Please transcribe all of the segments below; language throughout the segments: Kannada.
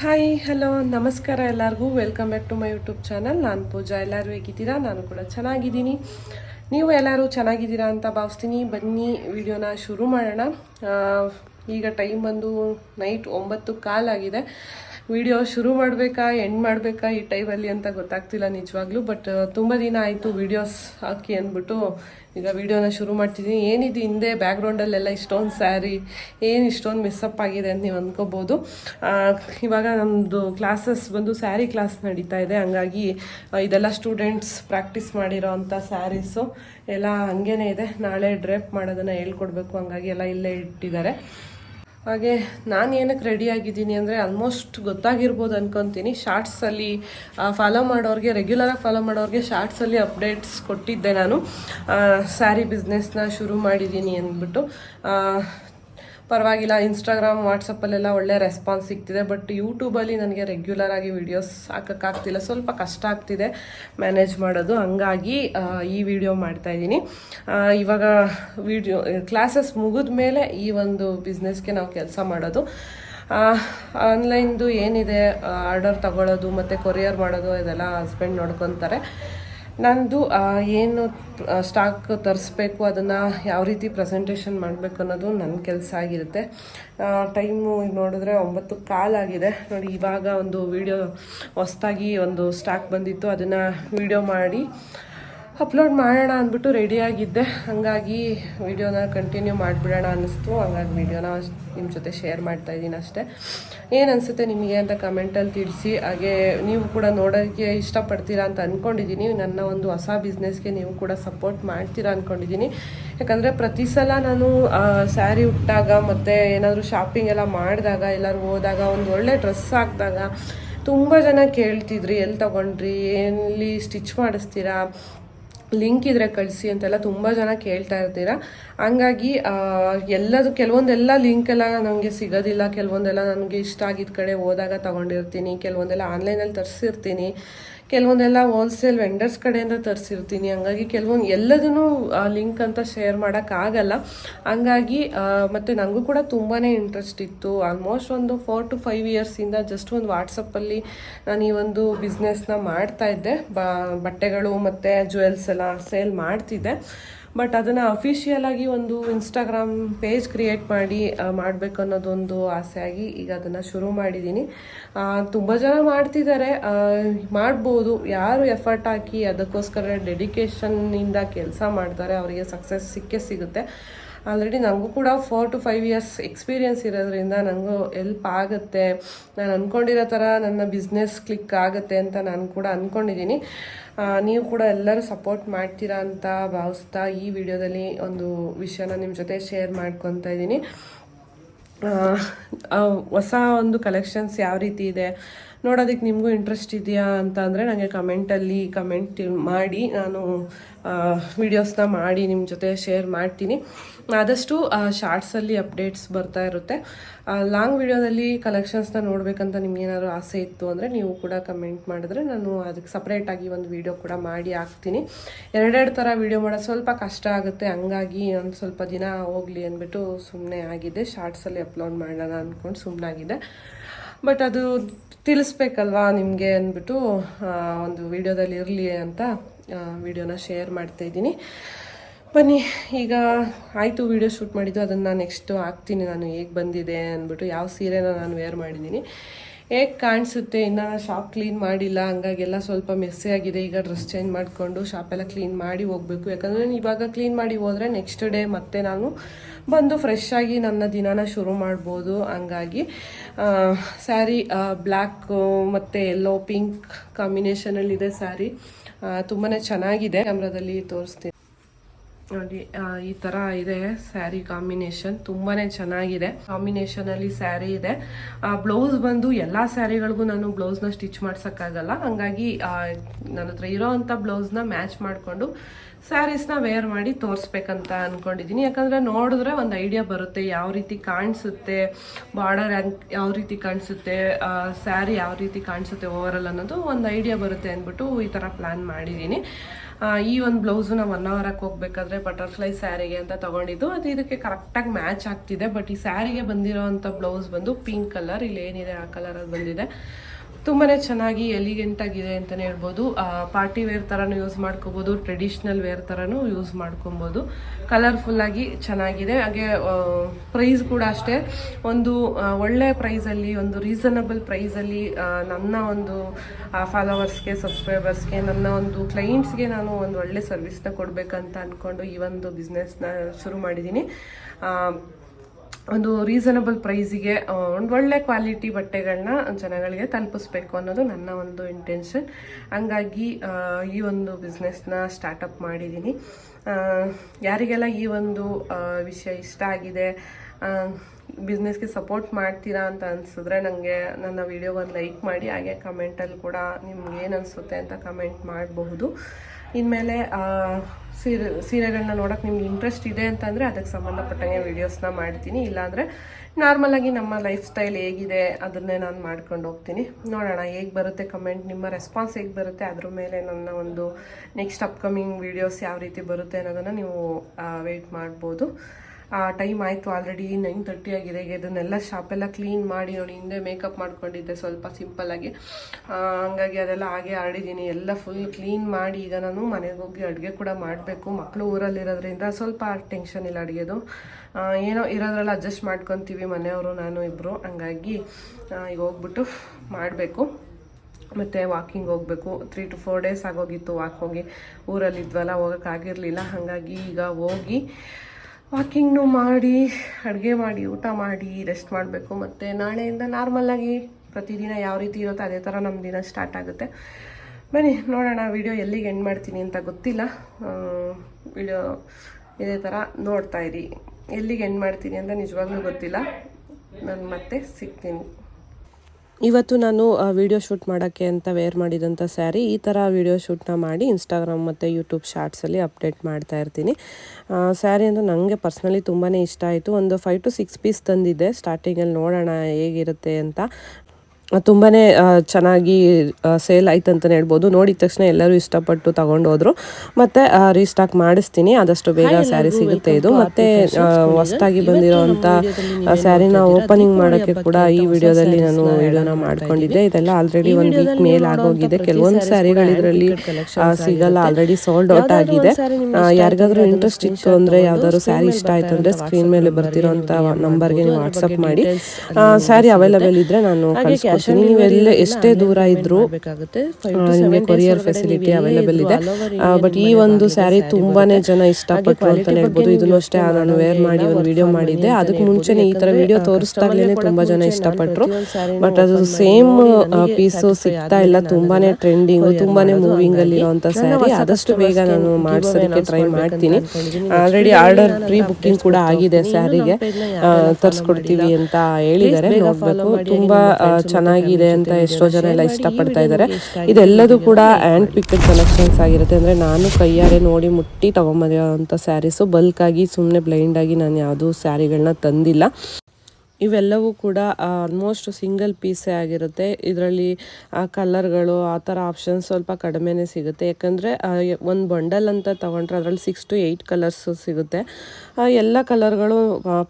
ಹಾಯ್ ಹಲೋ ನಮಸ್ಕಾರ ಎಲ್ಲರಿಗೂ. Welcome back to my YouTube channel ನಾನು ಪೂಜಾ. ಎಲ್ಲರೂ ಹೇಗಿದ್ದೀರಾ? ನಾನು ಕೂಡ ಚೆನ್ನಾಗಿದ್ದೀನಿ. ನೀವು ಎಲ್ಲರೂ ಚೆನ್ನಾಗಿದ್ದೀರಾ ಅಂತ ಭಾವಿಸ್ತೀನಿ. ಬನ್ನಿ, ವಿಡಿಯೋನ ಶುರು ಮಾಡೋಣ. ಈಗ ಟೈಮ್ ಬಂದು ನೈಟ್ ಒಂಬತ್ತು ಕಾಲಾಗಿದೆ ವಿಡಿಯೋ ಶುರು ಮಾಡಬೇಕಾ ಎಂಡ್ ಮಾಡಬೇಕಾ ಈ ಟೈಮಲ್ಲಿ ಅಂತ ಗೊತ್ತಾಗ್ತಿಲ್ಲ ನಿಜವಾಗ್ಲೂ ಬಟ್ ತುಂಬ ದಿನ ಆಯಿತು ವಿಡಿಯೋಸ್ ಹಾಕಿ ಅಂದ್ಬಿಟ್ಟು ಈಗ ವಿಡಿಯೋನ ಶುರು ಮಾಡ್ತಿದ್ದೀನಿ ಏನಿದು ಹಿಂದೆ ಬ್ಯಾಕ್ಗ್ರೌಂಡಲ್ಲೆಲ್ಲ ಇಷ್ಟೊಂದು ಸ್ಯಾರಿ, ಏನು ಇಷ್ಟೊಂದು ಮಿಸ್ಅಪ್ ಆಗಿದೆ ಅಂತ ನೀವು ಅಂದ್ಕೋಬೋದು ಇವಾಗ ನಮ್ಮದು ಕ್ಲಾಸಸ್ ಬಂದು ಸ್ಯಾರಿ ಕ್ಲಾಸ್ ನಡೀತಾ ಇದೆ. ಹಂಗಾಗಿ ಇದೆಲ್ಲ ಸ್ಟೂಡೆಂಟ್ಸ್ ಪ್ರಾಕ್ಟೀಸ್ ಮಾಡಿರೋ ಅಂಥ ಸ್ಯಾರೀಸು ಎಲ್ಲ ಹಂಗೇನೆ ಇದೆ. ನಾಳೆ ಡ್ರೇಪ್ ಮಾಡೋದನ್ನು ಹೇಳ್ಕೊಡ್ಬೇಕು. ಹಂಗಾಗಿ ಎಲ್ಲ ಇಲ್ಲೇ ಇಟ್ಟಿದ್ದಾರೆ. ಹಾಗೆ ನಾನು ಏನಕ್ಕೆ ರೆಡಿ ಆಗಿದ್ದೀನಿ ಅಂದರೆ ಆಲ್ಮೋಸ್ಟ್ ಗೊತ್ತಾಗಿರ್ಬೋದು ಅನ್ಕೊತೀನಿ. ಶಾರ್ಟ್ಸಲ್ಲಿ ಫಾಲೋ ಮಾಡೋರಿಗೆ ರೆಗ್ಯುಲರಾಗಿ ಫಾಲೋ ಮಾಡೋರಿಗೆ ಶಾರ್ಟ್ಸಲ್ಲಿ ಅಪ್ಡೇಟ್ಸ್ ಕೊಟ್ಟಿದ್ದೆ ನಾನು. ಸ್ಯಾರಿ ಬಿಸ್ನೆಸ್ನ ಶುರು ಮಾಡಿದ್ದೀನಿ ಅಂದ್ಬಿಟ್ಟು. ಪರವಾಗಿಲ್ಲ ಇನ್ಸ್ಟಾಗ್ರಾಮ್ ವಾಟ್ಸಪ್ಪಲ್ಲೆಲ್ಲ ಒಳ್ಳೆ ರೆಸ್ಪಾನ್ಸ್ ಸಿಗ್ತಿದೆ ಬಟ್ ಯೂಟ್ಯೂಬಲ್ಲಿ ನನಗೆ ರೆಗ್ಯುಲರ್ ಆಗಿ ವಿಡಿಯೋಸ್ ಹಾಕೋಕ್ಕಾಗ್ತಿಲ್ಲ ಸ್ವಲ್ಪ ಕಷ್ಟ ಆಗ್ತಿದೆ ಮ್ಯಾನೇಜ್ ಮಾಡೋದು. ಹಂಗಾಗಿ ಈ ವಿಡಿಯೋ ಮಾಡ್ತಾ ಇದ್ದೀನಿ. ಇವಾಗ ವಿಡಿಯೋ ಕ್ಲಾಸಸ್ ಮುಗಿದ ಮೇಲೆ ಈ ಒಂದು ಬಿಸ್ನೆಸ್ಗೆ ನಾವು ಕೆಲಸ ಮಾಡೋದು. ಆನ್ಲೈನ್ದು ಏನಿದೆ ಆರ್ಡರ್ ತಗೊಳ್ಳೋದು ಮತ್ತು ಕೊರಿಯರ್ ಮಾಡೋದು, ಇದೆಲ್ಲ ಹಸ್ಬೆಂಡ್ ನೋಡ್ಕೊತಾರೆ. ನಂದು ಏನು ಸ್ಟಾಕ್ ತರಿಸ್ಬೇಕು, ಅದನ್ನು ಯಾವ ರೀತಿ ಪ್ರೆಸೆಂಟೇಷನ್ ಮಾಡಬೇಕು ಅನ್ನೋದು ನನ್ನ ಕೆಲಸ ಆಗಿರುತ್ತೆ. ಟೈಮು ನೋಡಿದ್ರೆ ಒಂಬತ್ತು ಕಾಲಾಗಿದೆ ನೋಡಿ, ಇವಾಗ ಒಂದು ವಿಡಿಯೋ ಹೊಸ್ದಾಗಿ ಒಂದು ಸ್ಟಾಕ್ ಬಂದಿತ್ತು. ಅದನ್ನು ವಿಡಿಯೋ ಮಾಡಿ ಅಪ್ಲೋಡ್ ಮಾಡೋಣ ಅಂದ್ಬಿಟ್ಟು ರೆಡಿಯಾಗಿದ್ದೆ ಹಾಗಾಗಿ ವಿಡಿಯೋನ ಕಂಟಿನ್ಯೂ ಮಾಡಿಬಿಡೋಣ ಅನ್ನಿಸ್ತು. ಹಂಗಾಗಿ ವಿಡಿಯೋನ ನಿಮ್ಮ ಜೊತೆ ಶೇರ್ ಮಾಡ್ತಾ ಇದ್ದೀನಿ ಅಷ್ಟೇ. ಏನು ಅನಿಸುತ್ತೆ ನಿಮಗೆ ಅಂತ ಕಮೆಂಟಲ್ಲಿ ತಿಳಿಸಿ. ಹಾಗೆ ನೀವು ಕೂಡ ನೋಡೋಕ್ಕೆ ಇಷ್ಟಪಡ್ತೀರಾ ಅಂತ ಅಂದ್ಕೊಂಡಿದ್ದೀನಿ ನನ್ನ ಒಂದು ಹೊಸ ಬಿಸ್ನೆಸ್ಗೆ ನೀವು ಕೂಡ ಸಪೋರ್ಟ್ ಮಾಡ್ತೀರಾ ಅಂದ್ಕೊಂಡಿದ್ದೀನಿ ಯಾಕಂದರೆ ಪ್ರತಿ ಸಲ ನಾನು ಸ್ಯಾರಿ ಉಟ್ಟಾಗ ಮತ್ತು ಏನಾದರೂ ಶಾಪಿಂಗ್ ಎಲ್ಲ ಮಾಡಿದಾಗ, ಎಲ್ಲರೂ ಹೋದಾಗ, ಒಂದು ಒಳ್ಳೆ ಡ್ರೆಸ್ ಹಾಕಿದಾಗ ತುಂಬ ಜನ ಕೇಳ್ತಿದ್ರಿ ಎಲ್ಲಿ ತಗೊಂಡ್ರಿ? ಎಲ್ಲಿ ಸ್ಟಿಚ್ ಮಾಡಿಸ್ತೀರಾ? ಲಿಂಕ್ ಇದ್ರೆ ಕಳಿಸಿ ಅಂತೆಲ್ಲ ತುಂಬ ಜನ ಕೇಳ್ತಾ ಇರ್ತೀರ. ಹಂಗಾಗಿ ಎಲ್ಲದು, ಕೆಲವೊಂದೆಲ್ಲ ಲಿಂಕ್ ಎಲ್ಲ ನನಗೆ ಸಿಗೋದಿಲ್ಲ, ಕೆಲವೊಂದೆಲ್ಲ ನನಗೆ ಇಷ್ಟ ಆಗಿದ್ದ ಕಡೆ ಹೋದಾಗ ತಗೊಂಡಿರ್ತೀನಿ, ಕೆಲವೊಂದೆಲ್ಲ ಆನ್ಲೈನಲ್ಲಿ ತರಿಸಿರ್ತೀನಿ, ಕೆಲವೊಂದೆಲ್ಲ ಹೋಲ್ಸೇಲ್ ವೆಂಡರ್ಸ್ ಕಡೆಯಿಂದ ತರಿಸಿರ್ತೀನಿ. ಹಂಗಾಗಿ ಕೆಲವೊಂದು, ಎಲ್ಲದನ್ನೂ ಲಿಂಕ್ ಅಂತ ಶೇರ್ ಮಾಡೋಕ್ಕಾಗಲ್ಲ ಹಂಗಾಗಿ ಮತ್ತು ನನಗೂ ಕೂಡ ತುಂಬಾ ಇಂಟ್ರೆಸ್ಟ್ ಇತ್ತು. ಆಲ್ಮೋಸ್ಟ್ ಒಂದು ಫೋರ್ ಟು ಫೈವ್ ಇಯರ್ಸಿಂದ ಜಸ್ಟ್ ಒಂದು ವಾಟ್ಸಪ್ಪಲ್ಲಿ ನಾನು ಈ ಒಂದು ಬಿಸ್ನೆಸ್ನ ಮಾಡ್ತಾ ಇದ್ದೆ. ಬ, ಬಟ್ಟೆಗಳು ಮತ್ತು ಜುವೆಲ್ಸ್ ಎಲ್ಲ ಸೇಲ್ ಮಾಡ್ತಿದ್ದೆ. ಬಟ್ ಅದನ್ನು ಅಫಿಷಿಯಲಾಗಿ ಒಂದು ಇನ್ಸ್ಟಾಗ್ರಾಮ್ ಪೇಜ್ ಕ್ರಿಯೇಟ್ ಮಾಡಿ ಮಾಡಬೇಕು ಅನ್ನೋದೊಂದು ಆಗಿ ಈಗ ಅದನ್ನು ಶುರು ಮಾಡಿದ್ದೀನಿ ತುಂಬ ಜನ ಮಾಡ್ತಿದ್ದಾರೆ. ಮಾಡ್ಬೋದು. ಯಾರು ಎಫರ್ಟ್ ಹಾಕಿ ಅದಕ್ಕೋಸ್ಕರ ಡೆಡಿಕೇಶನ್ನಿಂದ ಕೆಲಸ ಮಾಡ್ತಾರೆ, ಅವರಿಗೆ ಸಕ್ಸಸ್ ಸಿಕ್ಕೇ ಸಿಗುತ್ತೆ. ಆಲ್ರೆಡಿ ನನಗೂ ಕೂಡ four to five years experience ಇರೋದ್ರಿಂದ ನನಗೂ ಎಲ್ಪ್ ಆಗುತ್ತೆ. ನಾನು ಅಂದ್ಕೊಂಡಿರೋ ಥರ ನನ್ನ ಬಿಸ್ನೆಸ್ ಕ್ಲಿಕ್ ಆಗುತ್ತೆ ಅಂತ ನಾನು ಕೂಡ ಅಂದ್ಕೊಂಡಿದ್ದೀನಿ ನೀವು ಕೂಡ ಎಲ್ಲರೂ ಸಪೋರ್ಟ್ ಮಾಡ್ತೀರಾ ಅಂತ ಭಾವಿಸ್ತಾ ಈ ವಿಡಿಯೋದಲ್ಲಿ ಒಂದು ವಿಷಯನ ನಿಮ್ಮ ಜೊತೆ ಶೇರ್ ಮಾಡ್ಕೊತಾ ಇದ್ದೀನಿ. ಹೊಸ ಒಂದು ಕಲೆಕ್ಷನ್ಸ್ ಯಾವ ರೀತಿ ಇದೆ, ನೋಡೋದಕ್ಕೆ ನಿಮಗೂ ಇಂಟ್ರೆಸ್ಟ್ ಇದೆಯಾ ಅಂತ ಅಂದರೆ ನನಗೆ ಕಮೆಂಟಲ್ಲಿ ಕಮೆಂಟ್ ಮಾಡಿ ನಾನು ವಿಡಿಯೋಸ್ನ ಮಾಡಿ ನಿಮ್ಮ ಜೊತೆ ಶೇರ್ ಮಾಡ್ತೀನಿ. ಆದಷ್ಟು ಶಾರ್ಟ್ಸಲ್ಲಿ ಅಪ್ಡೇಟ್ಸ್ ಬರ್ತಾ ಇರುತ್ತೆ. ಲಾಂಗ್ ವಿಡಿಯೋದಲ್ಲಿ ಕಲೆಕ್ಷನ್ಸ್ನ ನೋಡಬೇಕಂತ ನಿಮ್ಗೇನಾದ್ರು ಆಸೆ ಇತ್ತು ಅಂದರೆ ನೀವು ಕೂಡ ಕಮೆಂಟ್ ಮಾಡಿದ್ರೆ ನಾನು ಅದಕ್ಕೆ ಸಪ್ರೇಟಾಗಿ ಒಂದು ವಿಡಿಯೋ ಕೂಡ ಮಾಡಿ ಹಾಕ್ತೀನಿ. ಎರಡೆರಡು ಥರ ವಿಡಿಯೋ ಮಾಡೋದು ಸ್ವಲ್ಪ ಕಷ್ಟ ಆಗುತ್ತೆ. ಹಂಗಾಗಿ ಒಂದು ಸ್ವಲ್ಪ ದಿನ ಹೋಗಲಿ ಅಂದ್ಬಿಟ್ಟು ಸುಮ್ಮನೆ ಆಗಿದೆ. ಶಾರ್ಟ್ಸಲ್ಲಿ ಅಪ್ಲೋಡ್ ಮಾಡೋಣ ಅಂದ್ಕೊಂಡು ಸುಮ್ಮನಾಗಿದೆ ಬಟ್ ಅದು ತಿಳಿಸ್ಬೇಕಲ್ವಾ ನಿಮಗೆ ಅಂದ್ಬಿಟ್ಟು ಒಂದು ವಿಡಿಯೋದಲ್ಲಿ ಇರಲಿ ಅಂತ ವಿಡಿಯೋನ ಶೇರ್ ಮಾಡ್ತಾ ಇದ್ದೀನಿ. ಬನ್ನಿ, ಈಗ ಆಯಿತು ವಿಡಿಯೋ ಶೂಟ್ ಮಾಡಿದ್ದು, ಅದನ್ನು ನೆಕ್ಸ್ಟು ಹಾಕ್ತೀನಿ. ನಾನು ಹೇಗೆ ಬಂದಿದೆ ಅಂದ್ಬಿಟ್ಟು ಯಾವ ಸೀರೆನ ನಾನು ವೇರ್ ಮಾಡಿದ್ದೀನಿ. ಹೇಗೆ ಕಾಣಿಸುತ್ತೆ? ಇನ್ನು ಶಾಪ್ ಕ್ಲೀನ್ ಮಾಡಿಲ್ಲ, ಹಂಗಾಗೆಲ್ಲ ಸ್ವಲ್ಪ ಮೆಸ್ಸೇ ಆಗಿದೆ. ಈಗ ಡ್ರೆಸ್ ಚೇಂಜ್ ಮಾಡಿಕೊಂಡು ಶಾಪೆಲ್ಲ ಕ್ಲೀನ್ ಮಾಡಿ ಹೋಗಬೇಕು. ಯಾಕಂದರೆ ಇವಾಗ ಕ್ಲೀನ್ ಮಾಡಿ ಹೋದರೆ ನೆಕ್ಸ್ಟ್ ಡೇ ಮತ್ತೆ ನಾನು ಬಂದು ಫ್ರೆಶ್ ಆಗಿ ನನ್ನ ದಿನಾನ ಶುರು ಮಾಡ್ಬೋದು. ಹಂಗಾಗಿ ಸ್ಯಾರಿ ಬ್ಲ್ಯಾಕ್ ಮತ್ತು ಎಲ್ಲೋ ಪಿಂಕ್ ಕಾಂಬಿನೇಷನಲ್ಲಿದೆ ಸ್ಯಾರಿ ತುಂಬಾ ಚೆನ್ನಾಗಿದೆ. ಕ್ಯಾಮ್ರಾದಲ್ಲಿ ತೋರಿಸ್ತೀನಿ. ನೋಡಿ ಈ ತರ ಇದೆ ಸ್ಯಾರಿ ಕಾಂಬಿನೇಷನ್. ತುಂಬಾನೇ ಚೆನ್ನಾಗಿದೆ. ಕಾಂಬಿನೇಷನ್ ಅಲ್ಲಿ ಸ್ಯಾರಿ ಇದೆ. ಬ್ಲೌಸ್ ಬಂದು ಎಲ್ಲಾ ಸ್ಯಾರಿಗಳಿಗೂ ನಾನು ಬ್ಲೌಸ್ನ ಸ್ಟಿಚ್ ಮಾಡ್ಸಕ್ಕಾಗಲ್ಲ. ಹಂಗಾಗಿ ನನ್ನ ಹತ್ರ ಇರೋ ಅಂತ ಬ್ಲೌಸ್ನ ಮ್ಯಾಚ್ ಮಾಡ್ಕೊಂಡು ನ ವೇರ್ ಮಾಡಿ ತೋರಿಸ್ಬೇಕಂತ ಅನ್ಕೊಂಡಿದ್ದೀನಿ. ಯಾಕಂದ್ರೆ ನೋಡಿದ್ರೆ ಒಂದು ಐಡಿಯಾ ಬರುತ್ತೆ. ಯಾವ ರೀತಿ ಕಾಣಿಸುತ್ತೆ ಬಾರ್ಡರ್ ಯಾವ ರೀತಿ ಕಾಣಿಸುತ್ತೆ ಸ್ಯಾರಿ ಯಾವ ರೀತಿ ಕಾಣಿಸುತ್ತೆ ಓವರಲ್ ಅನ್ನೋದು ಒಂದು ಐಡಿಯಾ ಬರುತ್ತೆ ಅಂದ್ಬಿಟ್ಟು ಈ ತರ ಪ್ಲಾನ್ ಮಾಡಿದೀನಿ ಆ, ಈ ಒಂದು ಬ್ಲೌಸು ನಾವು ಅವರಕ್ಕೆ ಹೋಗ್ಬೇಕಾದ್ರೆ ಬಟರ್ಫ್ಲೈ ಸ್ಯಾರಿಗೆ ಅಂತ ತಗೊಂಡಿದ್ದು. ಅದು ಇದಕ್ಕೆ ಕರೆಕ್ಟಾಗಿ ಮ್ಯಾಚ್ ಆಗ್ತಿದೆ ಬಟ್ ಈ ಸ್ಯಾರಿಗೆ ಬಂದಿರೋ ಅಂಥ ಬ್ಲೌಸ್ ಬಂದು ಪಿಂಕ್ ಕಲರ್ ಇಲ್ಲಿ ಏನಿದೆ ಆ ಕಲರಲ್ಲಿ ಬಂದಿದೆ. ತುಂಬಾ ಚೆನ್ನಾಗಿ ಎಲಿಗೆಂಟ್ ಆಗಿದೆ ಅಂತಲೇ ಹೇಳ್ಬೋದು. ಪಾರ್ಟಿ ವೇರ್ ಥರನೂ ಯೂಸ್ ಮಾಡ್ಕೋಬೋದು ಟ್ರೆಡಿಷ್ನಲ್ ವೇರ್ ಥರನೂ ಯೂಸ್ ಮಾಡ್ಕೊಬೋದು. ಕಲರ್ಫುಲ್ಲಾಗಿ ಚೆನ್ನಾಗಿದೆ. ಹಾಗೆ ಪ್ರೈಸ್ ಕೂಡ ಅಷ್ಟೇ. ಒಂದು ಒಳ್ಳೆ ಪ್ರೈಸ್ ಪ್ರೈಸಲ್ಲಿ ಒಂದು ರೀಸನಬಲ್ ಪ್ರೈಸಲ್ಲಿ ನನ್ನ ಒಂದು ಫಾಲೋವರ್ಸ್ಗೆ ಸಬ್ಸ್ಕ್ರೈಬರ್ಸ್ಗೆ ನನ್ನ ಒಂದು ಕ್ಲೈಂಟ್ಸ್ಗೆ ನಾನು ಒಂದು ಒಳ್ಳೆ ಸರ್ವಿಸ್ನ ಕೊಡಬೇಕಂತ ಅಂದ್ಕೊಂಡು ಈ ಒಂದು ಬಿಸ್ನೆಸ್ನ ಶುರು ಮಾಡಿದ್ದೀನಿ. ಒಂದು ರೀಸನಬಲ್ ಪ್ರೈಸಿಗೆ ಒಂದು ಒಳ್ಳೆ ಕ್ವಾಲಿಟಿ ಬಟ್ಟೆಗಳನ್ನ ಜನಗಳಿಗೆ ತಲುಪಿಸ್ಬೇಕು ಅನ್ನೋದು ನನ್ನ ಒಂದು ಇಂಟೆನ್ಷನ್ ಹಂಗಾಗಿ ಈ ಒಂದು ಬಿಸ್ನೆಸ್ನ ಸ್ಟಾರ್ಟಪ್ ಮಾಡಿದ್ದೀನಿ ಯಾರಿಗೆಲ್ಲ ಈ ಒಂದು ವಿಷಯ ಇಷ್ಟ ಆಗಿದೆ ಬಿಸ್ನೆಸ್ಗೆ ಸಪೋರ್ಟ್ ಮಾಡ್ತೀರಾ ಅಂತ ಅನಿಸಿದ್ರೆ ನನಗೆ ನನ್ನ ವಿಡಿಯೋಗೆ ಒಂದು ಲೈಕ್ ಮಾಡಿ, ಹಾಗೆ ಕಮೆಂಟಲ್ಲಿ ಕೂಡ ನಿಮ್ಗೆ ಏನು ಅನಿಸುತ್ತೆ ಅಂತ ಕಮೆಂಟ್ ಮಾಡಬಹುದು. ಇನ್ಮೇಲೆ ಸೀರೆ, ಸೀರೆಗಳನ್ನ ನೋಡೋಕೆ ನಿಮ್ಗೆ ಇಂಟ್ರೆಸ್ಟ್ ಇದೆ ಅಂತಂದರೆ ಅದಕ್ಕೆ ಸಂಬಂಧಪಟ್ಟಂಗೆ ವೀಡಿಯೋಸ್ನ ಮಾಡ್ತೀನಿ. ಇಲ್ಲಾಂದರೆ ನಾರ್ಮಲಾಗಿ ನಮ್ಮ ಲೈಫ್ ಸ್ಟೈಲ್ ಹೇಗಿದೆ, ಅದನ್ನೇ ನಾನು ಮಾಡ್ಕೊಂಡು ಹೋಗ್ತೀನಿ. ನೋಡೋಣ, ಹೇಗೆ ಬರುತ್ತೆ ಕಮೆಂಟ್ ನಿಮ್ಮ ರೆಸ್ಪಾನ್ಸ್ ಹೇಗೆ ಬರುತ್ತೆ, ಅದ್ರ ಮೇಲೆ ನನ್ನ ಒಂದು ನೆಕ್ಸ್ಟ್ ಅಪ್ಕಮಿಂಗ್ ವೀಡಿಯೋಸ್ ಯಾವ ರೀತಿ ಬರುತ್ತೆ ಅನ್ನೋದನ್ನು ನೀವು ವೆಯ್ಟ್ ಮಾಡ್ಬೋದು. ಟೈಮ್ ಆಯಿತು ಆಲ್ರೆಡಿ ನೈನ್ ತರ್ಟಿ ಆಗಿದೆ ಇದನ್ನೆಲ್ಲ ಶಾಪೆಲ್ಲ ಕ್ಲೀನ್ ಮಾಡಿ ನೋಡಿ ಹಿಂದೆ ಮೇಕಪ್ ಮಾಡ್ಕೊಂಡಿದ್ದೆ ಸ್ವಲ್ಪ ಸಿಂಪಲ್ಲಾಗಿ ಹಂಗಾಗಿ ಅದೆಲ್ಲ ಹಾಗೆ ಆಡಿದ್ದೀನಿ. ಎಲ್ಲ ಫುಲ್ ಕ್ಲೀನ್ ಮಾಡಿ ಈಗ ನಾನು ಮನೆಗೆ ಹೋಗಿ ಅಡುಗೆ ಕೂಡ ಮಾಡಬೇಕು. ಮಕ್ಕಳು ಊರಲ್ಲಿರೋದ್ರಿಂದ ಸ್ವಲ್ಪ ಟೆನ್ಷನ್ ಇಲ್ಲ ಅಡುಗೆದು. ಏನೋ ಇರೋದ್ರಲ್ಲಿ ಅಡ್ಜಸ್ಟ್ ಮಾಡ್ಕೊತೀವಿ, ಮನೆಯವರು, ನಾನು ಇಬ್ಬರು ಹಂಗಾಗಿ ಈಗ ಹೋಗ್ಬಿಟ್ಟು ಮಾಡಬೇಕು. ಮತ್ತು ವಾಕಿಂಗ್ ಹೋಗಬೇಕು. ತ್ರೀ ಟು ಫೋರ್ ಡೇಸ್ ಆಗೋಗಿತ್ತು ವಾಕ್ ಹೋಗಿ. ಊರಲ್ಲಿದ್ವಲ್ಲ ಹೋಗೋಕ್ಕಾಗಿರಲಿಲ್ಲ ಹಾಗಾಗಿ ಈಗ ಹೋಗಿ ವಾಕಿಂಗ್ನು ಮಾಡಿ, ಅಡುಗೆ ಮಾಡಿ, ಊಟ ಮಾಡಿ ರೆಸ್ಟ್ ಮಾಡಬೇಕು. ಮತ್ತು ನಾಳೆಯಿಂದ ನಾರ್ಮಲ್ಲಾಗಿ ಪ್ರತಿದಿನ ಯಾವ ರೀತಿ ಇರುತ್ತೋ ಅದೇ ಥರ ನಮ್ಮ ದಿನ ಸ್ಟಾರ್ಟ್ ಆಗುತ್ತೆ. ಬನ್ನಿ, ನೋಡೋಣ ವಿಡಿಯೋ ಎಲ್ಲಿಗೆ ಎಂಡ್ ಮಾಡ್ತೀನಿ ಅಂತ ಗೊತ್ತಿಲ್ಲ. ವಿಡಿಯೋ ಇದೇ ಥರ ನೋಡ್ತಾ ಎಲ್ಲಿಗೆ ಎಂಡ್ ಮಾಡ್ತೀನಿ ಅಂತ ನಿಜವಾಗ್ಲೂ ಗೊತ್ತಿಲ್ಲ. ನಾನು ಮತ್ತೆ ಸಿಗ್ತೀನಿ. ಇವತ್ತು ನಾನು ವಿಡಿಯೋ ಶೂಟ್ ಮಾಡೋಕ್ಕೆ ಅಂತ ವೇರ್ ಮಾಡಿದಂಥ ಸ್ಯಾರಿ ಈ ಥರ ವಿಡಿಯೋ ಶೂಟ್ನ ಮಾಡಿ ಇನ್ಸ್ಟಾಗ್ರಾಮ್ ಮತ್ತು ಯೂಟ್ಯೂಬ್ ಶಾರ್ಟ್ಸಲ್ಲಿ ಅಪ್ಡೇಟ್ ಮಾಡ್ತಾ ಇರ್ತೀನಿ. ಸ್ಯಾರಿ ಅಂದರೆ ನನಗೆ ಪರ್ಸ್ನಲಿ ತುಂಬಾ ಇಷ್ಟ ಆಯಿತು. ಒಂದು ಫೈವ್ ಟು ಸಿಕ್ಸ್ ಪೀಸ್ ತಂದಿದ್ದೆ. ಸ್ಟಾರ್ಟಿಂಗಲ್ಲಿ ನೋಡೋಣ ಹೇಗಿರುತ್ತೆ ಅಂತ. ತುಂಬಾ ಚೆನ್ನಾಗಿ ಸೇಲ್ ಆಯ್ತು ಅಂತಲೇ ಹೇಳ್ಬೋದು. ನೋಡಿದ ತಕ್ಷಣ ಎಲ್ಲರೂ ಇಷ್ಟಪಟ್ಟು ತಗೊಂಡು ಹೋದ್ರು ಮತ್ತು ರೀಸ್ಟಾಕ್ ಮಾಡಿಸ್ತೀನಿ. ಆದಷ್ಟು ಬೇಗ ಸ್ಯಾರಿ ಸಿಗುತ್ತೆ ಇದು. ಮತ್ತು ಹೊಸ್ದಾಗಿ ಬಂದಿರೋವಂಥ ಸ್ಯಾರಿನ ಓಪನಿಂಗ್ ಮಾಡೋಕ್ಕೆ ಕೂಡ ಈ ವಿಡಿಯೋದಲ್ಲಿ ನಾನು ವಿಡಿಯೋನ ಮಾಡ್ಕೊಂಡಿದ್ದೆ. ಇದೆಲ್ಲ ಆಲ್ರೆಡಿ ಒಂದು ವೀಕ್ ಮೇಲ್ ಆಗೋಗಿದೆ. ಕೆಲವೊಂದು ಸ್ಯಾರಿಗಳು ಇದರಲ್ಲಿ ಸಿಗಲ್ಲ ಆಲ್ರೆಡಿ ಸೋಲ್ಡ್ ಔಟ್ ಆಗಿದೆ. ಯಾರಿಗಾದ್ರೂ ಇಂಟ್ರೆಸ್ಟ್ ಇತ್ತು ಅಂದರೆ ಯಾವ್ದಾದ್ರು ಸ್ಯಾರಿ ಇಷ್ಟ ಆಯ್ತು ಅಂದರೆ ಸ್ಕ್ರೀನ್ ಮೇಲೆ ಬರ್ತಿರೋಂಥ ನಂಬರ್ಗೆ ನೀವು ವಾಟ್ಸಪ್ ಮಾಡಿ. ಸ್ಯಾರಿ ಅವೈಲಬಲ್ ಇದ್ರೆ ನಾನು ನೀವು ಎಲ್ಲ ಎಷ್ಟೇ ದೂರ ಇದ್ರು ನಿಮಗೆ ಕೊರಿಯರ್ ಫೆಸಿಲಿಟಿ ಅವೈಲಬಲ್ ಇದೆ. ಬಟ್ ಈ ಒಂದು ಸ್ಯಾರಿ ತುಂಬಾನೇ ಜನ ಇಷ್ಟಪಟ್ಟರು ಅಂತಾನೆ ಹೇಳ್ಬೋದು. ಇದನ್ನು ಅಷ್ಟೇ ನಾನು ವೇರ್ ಮಾಡಿ ಒಂದು ವಿಡಿಯೋ ಮಾಡಿದ್ದೆ. ಅದಕ್ಕೆ ಮುಂಚೆನೆ ಈ ತರ ವಿಡಿಯೋ ತೋರಿಸ್ದಾಗ್ಲೇನೆ ತುಂಬಾ ಜನ ಇಷ್ಟಪಟ್ಟರು ಬಟ್ ಅದು ಸೇಮ್ ಪೀಸು ಸಿಗ್ತಾ ಇಲ್ಲ ತುಂಬಾನೇ ಟ್ರೆಂಡಿಂಗ್ ತುಂಬಾನೇ ಮೂವಿಂಗ್ ಅಲ್ಲಿ ಇರುವಂತ ಸ್ಯಾರಿ ಆದಷ್ಟು ಬೇಗ ನಾನು ಮಾಡಿಸೋದಕ್ಕೆ ಟ್ರೈ ಮಾಡ್ತೀನಿ. ಆಲ್ರೆಡಿ ಆರ್ಡರ್ ಪ್ರೀ ಬುಕ್ಕಿಂಗ್ ಕೂಡ ಆಗಿದೆ ಸ್ಯಾರಿಗೆ ತರ್ಸ್ಕೊಡ್ತೀವಿ ಅಂತ ಹೇಳಿದ್ದಾರೆ ನೋಡ್ಬೇಕು ತುಂಬಾ ಆ, ಚೆನ್ನಾಗಿದೆ ಅಂತ ಎಷ್ಟೋ ಜನ ಎಲ್ಲ ಇಷ್ಟಪಡ್ತಾ ಇದ್ದಾರೆ. ಇದೆಲ್ಲದೂ ಕೂಡ ಆ್ಯಂಡ್ ಪಿಕ್ಡ್ ಕಲೆಕ್ಷನ್ಸ್ ಆಗಿರುತ್ತೆ. ಅಂದರೆ ನಾನು ಕೈಯಾರೆ ನೋಡಿ ಮುಟ್ಟಿ ತಗೊಂಬಂದಿರೋಂಥ ಸ್ಯಾರೀಸು ಬಲ್ಕ್ ಆಗಿ ಸುಮ್ಮನೆ ಬ್ಲೈಂಡ್ ಆಗಿ ನಾನು ಯಾವುದೂ ಸ್ಯಾರಿಗಳನ್ನ ತಂದಿಲ್ಲ. ಇವೆಲ್ಲವೂ ಕೂಡ ಆಲ್ಮೋಸ್ಟ್ ಸಿಂಗಲ್ ಪೀಸೇ ಆಗಿರುತ್ತೆ. ಇದರಲ್ಲಿ ಕಲರ್ಗಳು ಆ ಥರ ಆಪ್ಷನ್ಸ್ ಸ್ವಲ್ಪ ಕಡಿಮೆನೇ ಸಿಗುತ್ತೆ. ಯಾಕಂದರೆ ಒಂದು ಬಂಡಲ್ ಅಂತ ತೊಗೊಂಡ್ರೆ ಅದರಲ್ಲಿ ಸಿಕ್ಸ್ ಟು ಏಯ್ಟ್ ಕಲರ್ಸ್ ಸಿಗುತ್ತೆ. ಆ, ಎಲ್ಲ ಕಲರ್ಗಳು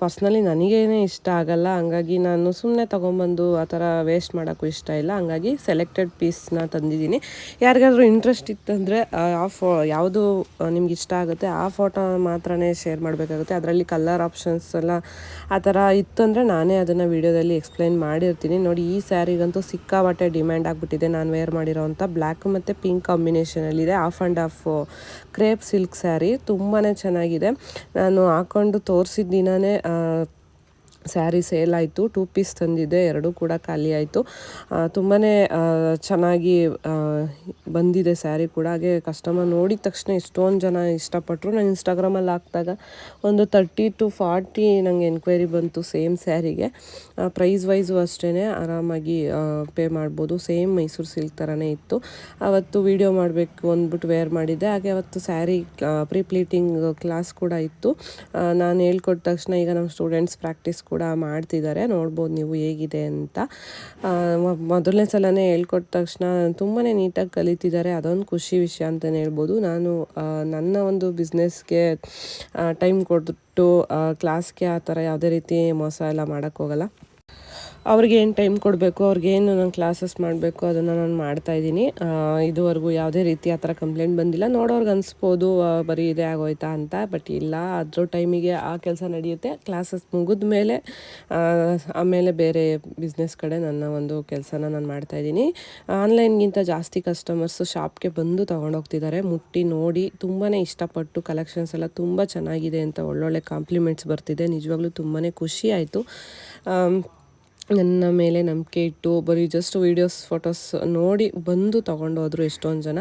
ಪರ್ಸ್ನಲಿ ನನಗೇನೆ ಇಷ್ಟ ಆಗಲ್ಲ. ಹಂಗಾಗಿ ನಾನು ಸುಮ್ಮನೆ ತೊಗೊಂಬಂದು ಆ ಥರ ವೇಸ್ಟ್ ಮಾಡೋಕ್ಕೂ ಇಷ್ಟ ಇಲ್ಲ. ಹಂಗಾಗಿ ಸೆಲೆಕ್ಟೆಡ್ ಪೀಸ್ನ ತಂದಿದ್ದೀನಿ. ಯಾರಿಗಾದ್ರೂ ಇಂಟ್ರೆಸ್ಟ್ ಇತ್ತಂದರೆ ಆ ಫೋ ಯಾವುದು ನಿಮ್ಗೆ ಇಷ್ಟ ಆಗುತ್ತೆ ಆ ಫೋಟೋ ಮಾತ್ರನೇ ಶೇರ್ ಮಾಡಬೇಕಾಗುತ್ತೆ. ಅದರಲ್ಲಿ ಕಲರ್ ಆಪ್ಷನ್ಸ್ ಎಲ್ಲ ಆ ಥರ ಇತ್ತು ಅಂದರೆ ನಾನೇ ಅದನ್ನು ವೀಡಿಯೋದಲ್ಲಿ ಎಕ್ಸ್ಪ್ಲೈನ್ ಮಾಡಿರ್ತೀನಿ. ನೋಡಿ, ಈ ಸ್ಯಾರಿಗಂತೂ ಸಿಕ್ಕಾಬಟ್ಟೆ ಡಿಮ್ಯಾಂಡ್ ಆಗಿಬಿಟ್ಟಿದೆ. ನಾನು ವೇರ್ ಮಾಡಿರೋವಂಥ ಬ್ಲ್ಯಾಕ್ ಮತ್ತು pink ಕಾಂಬಿನೇಷನಲ್ಲಿದೆ half and half crepe silk sari ತುಂಬಾ ಚೆನ್ನಾಗಿದೆ. ನಾನು ಹಾಕೊಂಡು ತೋರಿಸಿದ ದಿನವೇ ಸ್ಯಾರಿ ಸೇಲ್ ಆಯಿತು, ಟೂ ಪೀಸ್ ತಂದಿದ್ದೆ, ಎರಡೂ ಕೂಡ ಖಾಲಿ ಆಯಿತು. ತುಂಬಾ ಚೆನ್ನಾಗಿ ಬಂದಿದೆ ಸ್ಯಾರಿ ಕೂಡ. ಹಾಗೆ ಕಸ್ಟಮರ್ ನೋಡಿದ ತಕ್ಷಣ ಎಷ್ಟೊಂದು ಜನ ಇಷ್ಟಪಟ್ಟರು ನಾನು ಇನ್ಸ್ಟಾಗ್ರಾಮಲ್ಲಿ ಹಾಕಿದಾಗ ಒಂದು ತರ್ಟಿ ಟು ಫಾರ್ಟಿ ನನಗೆ ಎನ್ಕ್ವೈರಿ ಬಂತು ಸೇಮ್ ಸ್ಯಾರಿಗೆ. ಪ್ರೈಸ್ ವೈಸು ಅಷ್ಟೇ ಆರಾಮಾಗಿ ಪೇ ಮಾಡ್ಬೋದು. ಸೇಮ್ ಮೈಸೂರು ಸಿಲ್ಕ್ ಥರನೇ ಇತ್ತು. ಅವತ್ತು ವಿಡಿಯೋ ಮಾಡಬೇಕು ಅಂದ್ಬಿಟ್ಟು ವೇರ್ ಮಾಡಿದ್ದೆ. ಹಾಗೆ ಅವತ್ತು ಸ್ಯಾರಿ ಪ್ರೀ ಪ್ಲೀಟಿಂಗ್ ಕ್ಲಾಸ್ ಕೂಡ ಇತ್ತು. ನಾನು ಹೇಳ್ಕೊಟ್ಟ ತಕ್ಷಣ ಈಗ ನಮ್ಮ ಸ್ಟೂಡೆಂಟ್ಸ್ ಪ್ರಾಕ್ಟೀಸ್ ಕೂಡ ಮಾಡ್ತಿದ್ದಾರೆ. ನೋಡ್ಬೋದು ನೀವು ಹೇಗಿದೆ ಅಂತ. ಮೊದಲನೇ ಸಲನೇ ಹೇಳ್ಕೊಟ್ಟ ತಕ್ಷಣ ತುಂಬಾ ನೀಟಾಗಿ ಕಲಿತಿದ್ದಾರೆ. ಅದೊಂದು ಖುಷಿ ವಿಷಯ ಅಂತಲೇ ಹೇಳ್ಬೋದು. ನಾನು ನನ್ನ ಒಂದು ಬಿಸ್ನೆಸ್ಗೆ ಟೈಮ್ ಕೊಟ್ಟು ಕ್ಲಾಸ್ಗೆ ಆ ಥರ ಯಾವುದೇ ರೀತಿ ಮೋಸ ಎಲ್ಲ ಮಾಡೋಕ್ಕೋಗಲ್ಲ. ಅವ್ರಿಗೆ ಏನು ಟೈಮ್ ಕೊಡಬೇಕು ಅವ್ರಿಗೇನು ನಾನು ಕ್ಲಾಸಸ್ ಮಾಡಬೇಕು ಅದನ್ನು ನಾನು ಮಾಡ್ತಾ ಇದ್ದೀನಿ. ಇದುವರೆಗೂ ಯಾವುದೇ ರೀತಿ ಆ ಥರ ಕಂಪ್ಲೇಂಟ್ ಬಂದಿಲ್ಲ. ನೋಡೋರ್ಗೆ ಅನಿಸ್ಬೋದು ಬರೀ ಇದೇ ಆಗೋಯ್ತಾ ಅಂತ ಬಟ್ ಇಲ್ಲ. ಅದ್ರ ಟೈಮಿಗೆ ಆ ಕೆಲಸ ನಡೆಯುತ್ತೆ. ಕ್ಲಾಸಸ್ ಮುಗಿದ ಮೇಲೆ ಆಮೇಲೆ ಬೇರೆ ಬಿಸ್ನೆಸ್ ಕಡೆ ನನ್ನ ಒಂದು ಕೆಲಸನ ನಾನು ಮಾಡ್ತಾ ಇದ್ದೀನಿ. ಆನ್ಲೈನ್ಗಿಂತ ಜಾಸ್ತಿ ಕಸ್ಟಮರ್ಸು ಶಾಪ್ಗೆ ಬಂದು ತೊಗೊಂಡೋಗ್ತಿದ್ದಾರೆ ಮುಟ್ಟಿ ನೋಡಿ ತುಂಬಾ ಇಷ್ಟಪಟ್ಟು ಕಲೆಕ್ಷನ್ಸ್ ಎಲ್ಲ ತುಂಬ ಚೆನ್ನಾಗಿದೆ ಅಂತ ಒಳ್ಳೊಳ್ಳೆ ಕಾಂಪ್ಲಿಮೆಂಟ್ಸ್ ಬರ್ತಿದೆ. ನಿಜವಾಗ್ಲೂ ತುಂಬಾ ಖುಷಿ ಆಯಿತು. ನನ್ನ ಮೇಲೆ ನಂಬಿಕೆ ಇಟ್ಟು ಬರೀ ಜಸ್ಟ್ ವೀಡಿಯೋಸ್ ಫೋಟೋಸ್ ನೋಡಿ ಬಂದು ತೊಗೊಂಡೋದ್ರು ಎಷ್ಟೊಂದು ಜನ.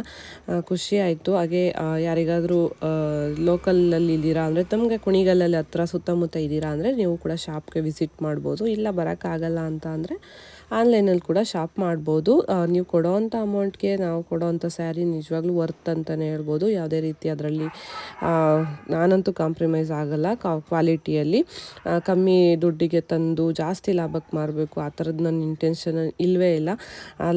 ಖುಷಿಯಾಯಿತು ಹಾಗೆ ಯಾರಿಗಾದರೂ ಲೋಕಲಲ್ಲಿ ಇದ್ದೀರಾ ಅಂದರೆ, ತಮಗೆ ಕುಣಿಗಲ್ಲಲ್ಲಿ ಹತ್ರ ಸುತ್ತಮುತ್ತ ಇದ್ದೀರಾ ಅಂದರೆ, ನೀವು ಕೂಡ ಶಾಪ್ಗೆ ವಿಸಿಟ್ ಮಾಡ್ಬೋದು. ಇಲ್ಲ ಬರೋಕ್ಕಾಗಲ್ಲ ಅಂತ ಅಂದರೆ ಆನ್ಲೈನಲ್ಲಿ ಕೂಡ ಶಾಪ್ ಮಾಡ್ಬೋದು. ನೀವು ಕೊಡೋ ಅಂಥ ಅಮೌಂಟ್ಗೆ ನಾವು ಕೊಡೋವಂಥ ಸ್ಯಾರಿ ನಿಜವಾಗ್ಲೂ ವರ್ತ್ ಅಂತಲೇ ಹೇಳ್ಬೋದು. ಯಾವುದೇ ರೀತಿ ಅದರಲ್ಲಿ ನಾನಂತೂ ಕಾಂಪ್ರಮೈಸ್ ಆಗಲ್ಲ ಕ್ವಾಲಿಟಿಯಲ್ಲಿ. ಕಮ್ಮಿ ದುಡ್ಡಿಗೆ ತಂದು ಜಾಸ್ತಿ ಲಾಭಕ್ಕೆ ಮಾರಬೇಕು. ಆ ಥರದ್ದು ನನ್ನ ಇಂಟೆನ್ಷನ್ ಇಲ್ಲವೇ ಇಲ್ಲ.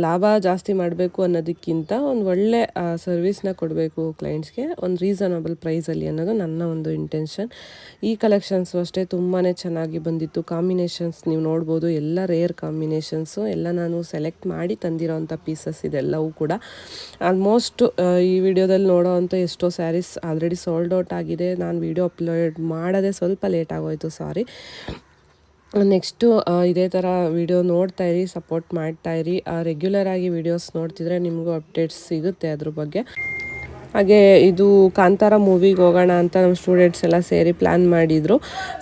ಲಾಭ ಜಾಸ್ತಿ ಮಾಡಬೇಕು ಅನ್ನೋದಕ್ಕಿಂತ ಒಂದು ಒಳ್ಳೆ ಸರ್ವಿಸ್ನ ಕೊಡಬೇಕು ಕ್ಲೈಂಟ್ಸ್ಗೆ ಒಂದು ರೀಸನಬಲ್ ಪ್ರೈಸಲ್ಲಿ ಅನ್ನೋದು ನನ್ನ ಒಂದು ಇಂಟೆನ್ಷನ್ ಈ ಕಲೆಕ್ಷನ್ಸು ಅಷ್ಟೇ ತುಂಬಾ ಚೆನ್ನಾಗಿ ಬಂದಿತ್ತು. ಕಾಂಬಿನೇಷನ್ಸ್ ನೀವು ನೋಡ್ಬೋದು. ಎಲ್ಲ ರೇರ್ ಕಾಂಬಿನೇಷನ್ಸು ಎಲ್ಲ ನಾನು ಸೆಲೆಕ್ಟ್ ಮಾಡಿ ತಂದಿರೋವಂಥ ಪೀಸಸ್ ಇದೆಲ್ಲವೂ ಕೂಡ. ಆಲ್ಮೋಸ್ಟ್ ಈ ವಿಡಿಯೋದಲ್ಲಿ ನೋಡೋ ಅಂಥ ಎಷ್ಟೋ ಸ್ಯಾರೀಸ್ ಆಲ್ರೆಡಿ ಸೋಲ್ಡ್ ಔಟ್ ಆಗಿದೆ. ನಾನು ವಿಡಿಯೋ ಅಪ್ಲೋಡ್ ಮಾಡೋದೇ ಸ್ವಲ್ಪ ಲೇಟ್ ಆಗೋಯಿತು ಸಾರಿ ನೆಕ್ಸ್ಟು ಇದೇ ಥರ ವಿಡಿಯೋ ನೋಡ್ತಾ ಇರಿ ಸಪೋರ್ಟ್ ಮಾಡ್ತಾ ಇರಿ. ರೆಗ್ಯುಲರ್ ಆಗಿ ವಿಡಿಯೋಸ್ ನೋಡ್ತಿದ್ರೆ ನಿಮಗೂ ಅಪ್ಡೇಟ್ಸ್ ಸಿಗುತ್ತೆ ಅದ್ರ ಬಗ್ಗೆ. ಹಾಗೆ ಇದು ಕಾಂತಾರ ಮೂವಿಗೆ ಹೋಗೋಣ ಅಂತ ನಮ್ಮ ಸ್ಟೂಡೆಂಟ್ಸ್ ಎಲ್ಲ ಸೇರಿ ಪ್ಲ್ಯಾನ್ ಮಾಡಿದರು.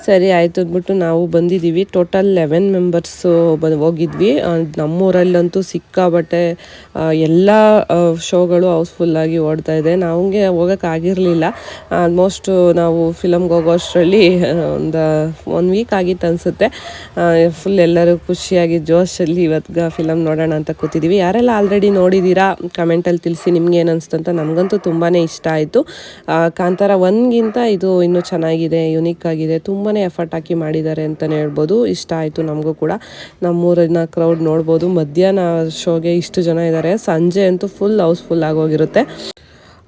ಸರಿ, ಆಯ್ತು ಅಂದ್ಬಿಟ್ಟು ನಾವು ಬಂದಿದ್ದೀವಿ. ಟೋಟಲ್ ಲೆವೆನ್ ಮೆಂಬರ್ಸು ಬಂದು ಹೋಗಿದ್ವಿ. ನಮ್ಮೂರಲ್ಲಂತೂ ಸಿಕ್ಕಾಬಟ್ಟೆ ಎಲ್ಲ ಶೋಗಳು ಹೌಸ್ಫುಲ್ಲಾಗಿ ಓಡ್ತಾ ಇದೆ. ನಮಗೆ ಹೋಗೋಕ್ಕಾಗಿರಲಿಲ್ಲ ಆಲ್ಮೋಸ್ಟ್ ನಾವು ಫಿಲಮ್ಗೆ ಹೋಗೋ ಅಷ್ಟರಲ್ಲಿ ಒಂದು ಒನ್ ವೀಕ್ ಆಗಿತ್ತು ಅನಿಸುತ್ತೆ. ಫುಲ್ ಎಲ್ಲರೂ ಖುಷಿಯಾಗಿ ಜೋಶಲ್ಲಿ ಇವತ್ತು ಫಿಲಮ್ ನೋಡೋಣ ಅಂತ ಕೂತಿದ್ದೀವಿ ಯಾರೆಲ್ಲ ಆಲ್ರೆಡಿ ನೋಡಿದ್ದೀರಾ ಕಮೆಂಟಲ್ಲಿ ತಿಳಿಸಿ. ನಿಮ್ಗೆ ಏನು ಅನಿಸ್ತಂತ ನಮಗಂತೂ ತುಂಬಾ ಇಷ್ಟ ಆಯಿತು. ಕಾಂತಾರ ಒನ್ಗಿಂತ ಇದು ಇನ್ನೂ ಚೆನ್ನಾಗಿದೆ ಯುನಿಕ್ ಆಗಿದೆ. ತುಂಬಾ ಎಫರ್ಟ್ ಹಾಕಿ ಮಾಡಿದ್ದಾರೆ ಅಂತಲೇ ಹೇಳ್ಬೋದು. ಇಷ್ಟ ಆಯಿತು ನಮಗೂ ಕೂಡ. ನಮ್ಮೂರಿನ ಕ್ರೌಡ್ ನೋಡ್ಬೋದು. ಮಧ್ಯಾಹ್ನ ಶೋಗೆ ಇಷ್ಟು ಜನ ಇದ್ದಾರೆ ಸಂಜೆ ಅಂತೂ ಫುಲ್ ಹೌಸ್ಫುಲ್ ಆಗೋಗಿರುತ್ತೆ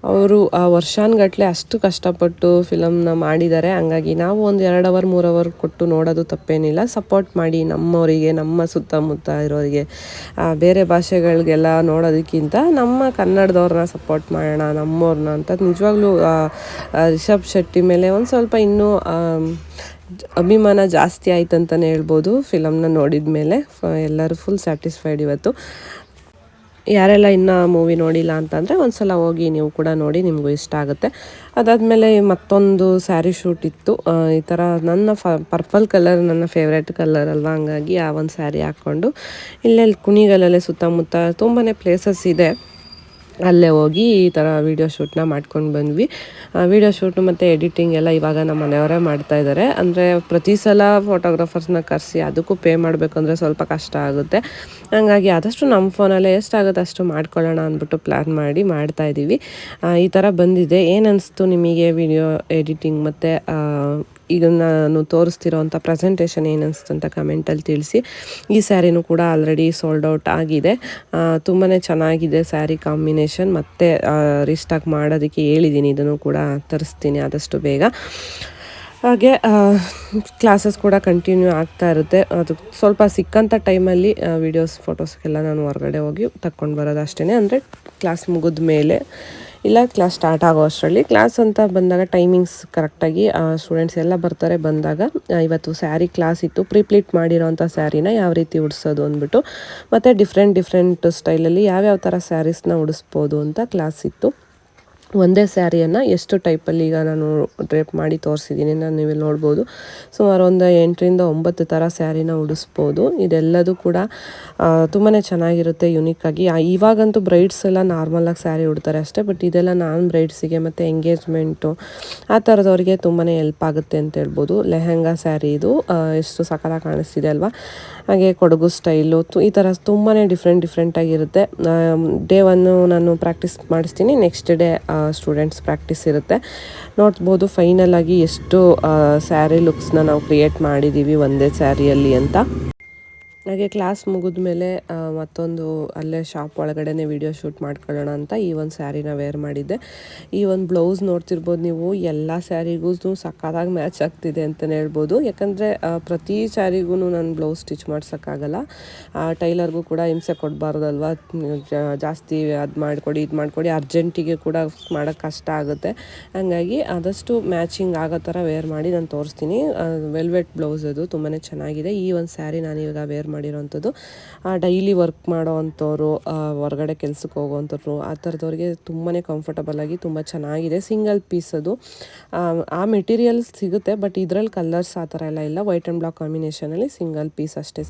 ಅವರು ಆ ವರ್ಷಾನ್ಗಟ್ಲೆ ಅಷ್ಟು ಕಷ್ಟಪಟ್ಟು ಫಿಲಮ್ನ ಮಾಡಿದ್ದಾರೆ. ಹಂಗಾಗಿ ನಾವು ಒಂದು ಎರಡು ಅವರ್, ಮೂರು ಅವರ್ ಕೊಟ್ಟು ನೋಡೋದು ತಪ್ಪೇನಿಲ್ಲ. ಸಪೋರ್ಟ್ ಮಾಡಿ ನಮ್ಮವರಿಗೆ, ನಮ್ಮ ಸುತ್ತಮುತ್ತ ಇರೋರಿಗೆ ಬೇರೆ ಭಾಷೆಗಳಿಗೆಲ್ಲ ನೋಡೋದಕ್ಕಿಂತ ನಮ್ಮ ಕನ್ನಡದವ್ರನ್ನ ಸಪೋರ್ಟ್ ಮಾಡೋಣ, ನಮ್ಮವ್ರನ್ನ ಅಂತ ನಿಜವಾಗ್ಲೂ ರಿಷಬ್ ಶೆಟ್ಟಿ ಮೇಲೆ ಒಂದು ಸ್ವಲ್ಪ ಇನ್ನೂ ಅಭಿಮಾನ ಜಾಸ್ತಿ ಆಯ್ತು ಅಂತಲೇ ಹೇಳ್ಬೋದು ಫಿಲಮ್ನ ನೋಡಿದ ಮೇಲೆ ಎಲ್ಲರೂ ಫುಲ್ ಸ್ಯಾಟಿಸ್ಫೈಡ್ ಇವತ್ತು. ಯಾರೆಲ್ಲ ಇನ್ನೂ ಮೂವಿ ನೋಡಿಲ್ಲ ಅಂತಂದರೆ ಒಂದ್ಸಲ ಹೋಗಿ ನೀವು ಕೂಡ ನೋಡಿ ನಿಮಗೂ ಇಷ್ಟ ಆಗುತ್ತೆ. ಅದಾದಮೇಲೆ ಮತ್ತೊಂದು ಸ್ಯಾರಿ ಶೂಟ್ ಇತ್ತು. ಈ ಥರ ನನ್ನ ಫ ಪರ್ಪಲ್ ಕಲರ್ ನನ್ನ ಫೇವ್ರೆಟ್ ಕಲರ್ ಅಲ್ವಾ? ಹಂಗಾಗಿ ಆ ಒಂದು ಸ್ಯಾರಿ ಹಾಕ್ಕೊಂಡು ಇಲ್ಲೇ ಕುಣಿಗಲಲ್ಲೇ ಸುತ್ತಮುತ್ತ ತುಂಬಾ ಪ್ಲೇಸಸ್ ಇದೆ. ಅಲ್ಲೇ ಹೋಗಿ ಈ ಥರ ವೀಡಿಯೋ ಶೂಟ್ನ ಮಾಡ್ಕೊಂಡು ಬಂದ್ವಿ. ವೀಡಿಯೋ ಶೂಟು ಮತ್ತು ಎಡಿಟಿಂಗ್ ಎಲ್ಲ ಇವಾಗ ನಮ್ಮ ಮನೆಯವರೇ ಮಾಡ್ತಾ ಇದ್ದಾರೆ. ಅಂದರೆ ಪ್ರತಿ ಸಲ ಫೋಟೋಗ್ರಾಫರ್ಸ್ನ ಕರೆಸಿ ಅದಕ್ಕೂ ಪೇ ಮಾಡಬೇಕಂದ್ರೆ ಸ್ವಲ್ಪ ಕಷ್ಟ ಆಗುತ್ತೆ. ಹಂಗಾಗಿ ಆದಷ್ಟು ನಮ್ಮ ಫೋನಲ್ಲೇ ಎಷ್ಟಾಗುತ್ತೆ ಅಷ್ಟು ಮಾಡ್ಕೊಳ್ಳೋಣ ಅಂದ್ಬಿಟ್ಟು ಪ್ಲ್ಯಾನ್ ಮಾಡಿ ಮಾಡ್ತಾ ಇದ್ದೀವಿ. ಈ ಥರ ಬಂದಿದೆ. ಏನು ಅನಿಸ್ತು ನಿಮಗೆ ವಿಡಿಯೋ ಎಡಿಟಿಂಗ್ ಮತ್ತು ಈಗ ನಾನು ತೋರಿಸ್ತಿರೋಂಥ ಪ್ರೆಸೆಂಟೇಷನ್ ಏನಿಸ್ತು ಅಂತ ಕಮೆಂಟಲ್ಲಿ ತಿಳಿಸಿ. ಈ ಸ್ಯಾರಿನೂ ಕೂಡ ಆಲ್ರೆಡಿ ಸೋಲ್ಡ್ ಔಟ್ ಆಗಿದೆ. ತುಂಬಾ ಚೆನ್ನಾಗಿದೆ ಸ್ಯಾರಿ ಕಾಂಬಿನೇಷನ್ ಮತ್ತು ರಿಸ್ಟಾಕ್ ಮಾಡೋದಕ್ಕೆ ಹೇಳಿದ್ದೀನಿ ಇದನ್ನು ಕೂಡ ತರಿಸ್ತೀನಿ ಆದಷ್ಟು ಬೇಗ. ಹಾಗೆ ಕ್ಲಾಸಸ್ ಕೂಡ ಕಂಟಿನ್ಯೂ ಆಗ್ತಾ ಇರುತ್ತೆ. ಅದು ಸ್ವಲ್ಪ ಸಿಕ್ಕಂಥ ಟೈಮಲ್ಲಿ ವೀಡಿಯೋಸ್ ಫೋಟೋಸ್ಗೆಲ್ಲ ನಾನು ಹೊರಗಡೆ ಹೋಗಿ ತಕ್ಕೊಂಡು ಬರೋದು ಅಷ್ಟೇ ಅಂದರೆ ಕ್ಲಾಸ್ ಮುಗಿದ ಮೇಲೆ ಇಲ್ಲ ಕ್ಲಾಸ್ ಸ್ಟಾರ್ಟ್ ಆಗೋ ಅಷ್ಟರಲ್ಲಿ. ಕ್ಲಾಸ್ ಅಂತ ಬಂದಾಗ ಟೈಮಿಂಗ್ಸ್ ಕರೆಕ್ಟಾಗಿ ಸ್ಟೂಡೆಂಟ್ಸ್ ಎಲ್ಲ ಬರ್ತಾರೆ ಬಂದಾಗ. ಇವತ್ತು ಸ್ಯಾರಿ ಕ್ಲಾಸ್ ಇತ್ತು. ಪ್ರಿಪ್ಲೀಟ್ ಮಾಡಿರೋಂಥ ಸ್ಯಾರಿನ ಯಾವ ರೀತಿ ಉಡಿಸೋದು ಅಂದ್ಬಿಟ್ಟು, ಮತ್ತು ಡಿಫ್ರೆಂಟ್ ಡಿಫ್ರೆಂಟ್ ಸ್ಟೈಲಲ್ಲಿ ಯಾವ್ಯಾವ ಥರ ಸ್ಯಾರೀಸ್ನ ಉಡಿಸ್ಬೋದು ಅಂತ ಕ್ಲಾಸ್ ಇತ್ತು. ಒಂದೇ ಸ್ಯಾರಿಯನ್ನು ಎಷ್ಟು ಟೈಪಲ್ಲಿ ಈಗ ನಾನು ಡ್ರೇಪ್ ಮಾಡಿ ತೋರಿಸಿದ್ದೀನಿ ನಾನು ನೀವು ನೋಡ್ಬೋದು. ಸುಮಾರು ಒಂದು ಎಂಟರಿಂದ ಒಂಬತ್ತು ಥರ ಸ್ಯಾರಿನ ಉಡಿಸ್ಬೋದು. ಇದೆಲ್ಲದೂ ಕೂಡ ತುಂಬಾ ಚೆನ್ನಾಗಿರುತ್ತೆ ಯುನೀಕಾಗಿ ಇವಾಗಂತೂ ಬ್ರೈಡ್ಸ್ ಎಲ್ಲ ನಾರ್ಮಲಾಗಿ ಸ್ಯಾರಿ ಉಡ್ತಾರೆ ಅಷ್ಟೇ ಬಟ್ ಇದೆಲ್ಲ ನಾನ್ ಬ್ರೈಡ್ಸಿಗೆ ಮತ್ತು ಎಂಗೇಜ್ಮೆಂಟು ಆ ಥರದವ್ರಿಗೆ ತುಂಬಾ ಹೆಲ್ಪ್ ಆಗುತ್ತೆ ಅಂತ ಹೇಳ್ಬೋದು. ಲೆಹೆಂಗಾ ಸ್ಯಾರಿ ಇದು ಎಷ್ಟು ಸಕಲ ಕಾಣಿಸ್ತಿದೆ ಅಲ್ವಾ? ಹಾಗೆ ಕೊಡಗು ಸ್ಟೈಲು ಈ ಥರ ತುಂಬಾ ಡಿಫ್ರೆಂಟ್ ಡಿಫ್ರೆಂಟಾಗಿರುತ್ತೆ ಡೇ ಒನ್ನು ನಾನು ಪ್ರಾಕ್ಟೀಸ್ ಮಾಡಿಸ್ತೀನಿ ನೆಕ್ಸ್ಟ್ ಡೇ ಸ್ಟೂಡೆಂಟ್ಸ್ ಪ್ರಾಕ್ಟೀಸ್ ಇರುತ್ತೆ. ನೋಡ್ಬೋದು ಫೈನಲ್ ಆಗಿ ಎಷ್ಟು ಸ್ಯಾರಿ ಲುಕ್ಸ್ನ ನಾವು ಕ್ರಿಯೇಟ್ ಮಾಡಿದ್ದೀವಿ ಒಂದೇ ಸ್ಯಾರಿಯಲ್ಲಿ ಅಂತ. ಹಾಗೆ ಕ್ಲಾಸ್ ಮುಗಿದ್ಮೇಲೆ ಮೇಲೆ ಮತ್ತೊಂದು ಅಲ್ಲೇ ಶಾಪ್ ಒಳಗಡೆ ವಿಡಿಯೋ ಶೂಟ್ ಮಾಡ್ಕೊಳ್ಳೋಣ ಅಂತ ಈ ಒಂದು ಸ್ಯಾರಿನ ವೇರ್ ಮಾಡಿದ್ದೆ. ಈ ಒಂದು ಬ್ಲೌಸ್ ನೋಡ್ತಿರ್ಬೋದು ನೀವು, ಎಲ್ಲ ಸ್ಯಾರಿಗೂ ಸಕ್ಕತ್ತಾಗಿ ಮ್ಯಾಚ್ ಆಗ್ತಿದೆ ಅಂತಲೇ ಹೇಳ್ಬೋದು. ಯಾಕಂದರೆ ಪ್ರತಿ ಸ್ಯಾರಿಗೂ ನಾನು ಬ್ಲೌಸ್ ಸ್ಟಿಚ್ ಮಾಡ್ಸೋಕ್ಕಾಗಲ್ಲ. ಟೈಲರ್ಗೂ ಕೂಡ ಹಿಂಸೆ ಕೊಡಬಾರ್ದಲ್ವ? ಜಾಸ್ತಿ ಅದು ಮಾಡಿಕೊಡಿ, ಇದು ಮಾಡಿಕೊಡಿ, ಅರ್ಜೆಂಟಿಗೆ ಕೂಡ ಮಾಡೋಕ್ಕೆ ಕಷ್ಟ ಆಗುತ್ತೆ. ಹಂಗಾಗಿ ಆದಷ್ಟು ಮ್ಯಾಚಿಂಗ್ ಆಗೋ ಥರ ವೇರ್ ಮಾಡಿ ನಾನು ತೋರಿಸ್ತೀನಿ. ವೆಲ್ವೆಟ್ ಬ್ಲೌಸ್ ಅದು ತುಂಬಾ ಚೆನ್ನಾಗಿದೆ. ಈ ಒಂದು ಸ್ಯಾರಿ ನಾನು ಇವಾಗ ವೇರ್ ಮಾಡಿರೋವಂಥದ್ದು ಡೈಲಿ ವರ್ಕ್ ಮಾಡೋ ಅಂಥವ್ರು ಹೊರಗಡೆ ಕೆಲ್ಸಕ್ಕೆ ಹೋಗೋವಂಥವ್ರು ಆ ಥರದವ್ರಿಗೆ ತುಂಬಾ ಕಂಫರ್ಟಬಲ್ ಆಗಿ ತುಂಬ ಚೆನ್ನಾಗಿದೆ. ಸಿಂಗಲ್ ಪೀಸ್ ಅದು. ಆ, ಮೆಟೀರಿಯಲ್ ಸಿಗುತ್ತೆ ಬಟ್ ಇದರಲ್ಲಿ ಕಲರ್ಸ್ ಆ ಥರ ಎಲ್ಲ ಇಲ್ಲ. ವೈಟ್ ಆ್ಯಂಡ್ ಬ್ಲಾಕ್ ಕಾಂಬಿನೇಷನಲ್ಲಿ ಸಿಂಗಲ್ ಪೀಸ್ ಅಷ್ಟೇ